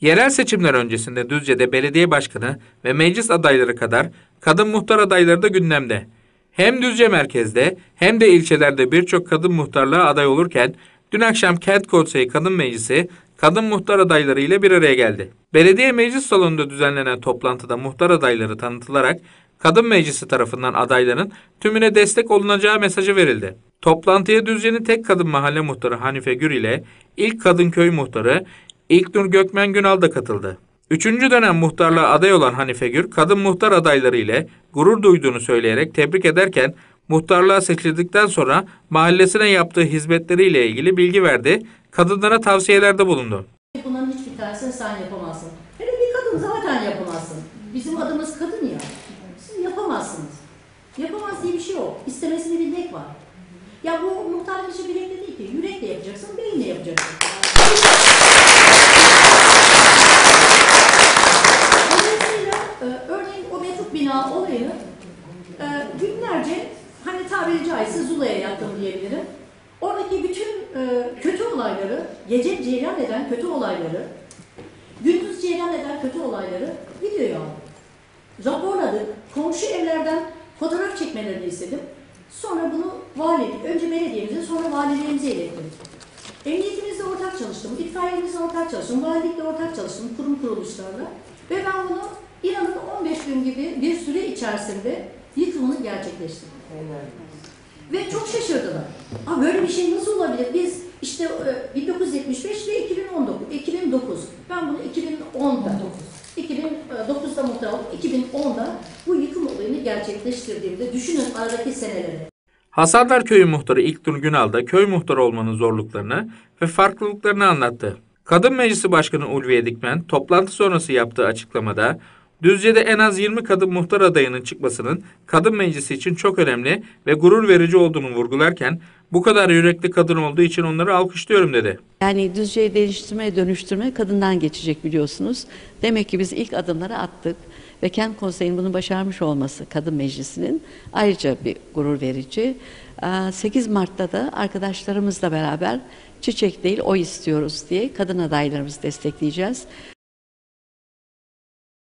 Yerel seçimler öncesinde Düzce'de belediye başkanı ve meclis adayları kadar kadın muhtar adayları da gündemde. Hem Düzce merkezde hem de ilçelerde birçok kadın muhtarlığa aday olurken dün akşam Kent Konseyi Kadın Meclisi kadın muhtar adayları ile bir araya geldi. Belediye meclis salonunda düzenlenen toplantıda muhtar adayları tanıtılarak Kadın Meclisi tarafından adayların tümüne destek olunacağı mesajı verildi. Toplantıya Düzce'nin tek kadın mahalle muhtarı Hanife Gür ile ilk kadın köy muhtarı İlknur Gökmen Günal da katıldı. Üçüncü dönem muhtarlığa aday olan Hanife Gür, kadın muhtar adayları ile gurur duyduğunu söyleyerek tebrik ederken muhtarlığa seçildikten sonra mahallesine yaptığı hizmetleriyle ilgili bilgi verdi, kadınlara tavsiyelerde bulundu. Bunların hiçbir tanesini sen yapamazsın. Hele bir kadın zaten yapamazsın. Bizim adımız kadın ya. Siz yapamazsınız. Yapamaz diye bir şey yok. İstemesini bilmek var. Ya bu muhtarlık işi bilekle değil ki. Yürekle yapacaksın, beyinle yapacaksın. Dolayısıyla e, örneğin o metruk bina olayını e, günlerce hani tabiri caizse Zula'ya yattım diyebilirim. Oradaki bütün e, kötü olayları, gece cereyan eden kötü olayları, gündüz cereyan eden kötü olayları videoya aldım. Raporladık, komşu evlerden fotoğraf çekmelerini istedim. Sonra bunu valilik, önce belediyemize sonra valiliğimize ilettim. Emniyetimizle ortak çalıştım, itfaiyemizle ortak çalıştım, valilikle ortak çalıştım, kurum kuruluşlarla. Ve ben bunu inanın 15 gün gibi bir süre içerisinde yıkımını gerçekleştirdim. Ve çok şaşırdılar. Aa, böyle bir şey nasıl olabilir? Biz işte e, 1975 ve 2019, 2009. Ben bunu 2010'da, 2009'da muhtar oldum. 2010'da bu yıkım olayını gerçekleştirdiğimde düşünün aradaki seneleri. Hasanlar Köyü muhtarı İlknur Günal da köy muhtarı olmanın zorluklarını ve farklılıklarını anlattı. Kadın Meclisi Başkanı Ulviye Dikmen toplantı sonrası yaptığı açıklamada Düzce'de en az 20 kadın muhtar adayının çıkmasının kadın meclisi için çok önemli ve gurur verici olduğunu vurgularken bu kadar yürekli kadın olduğu için onları alkışlıyorum dedi. Yani Düzce'yi değiştirme, dönüştürme kadından geçecek biliyorsunuz. Demek ki biz ilk adımları attık ve Kent Konseyi'nin bunu başarmış olması Kadın Meclisi'nin ayrıca bir gurur verici. Aa, 8 Mart'ta da arkadaşlarımızla beraber çiçek değil o istiyoruz diye kadın adaylarımızı destekleyeceğiz.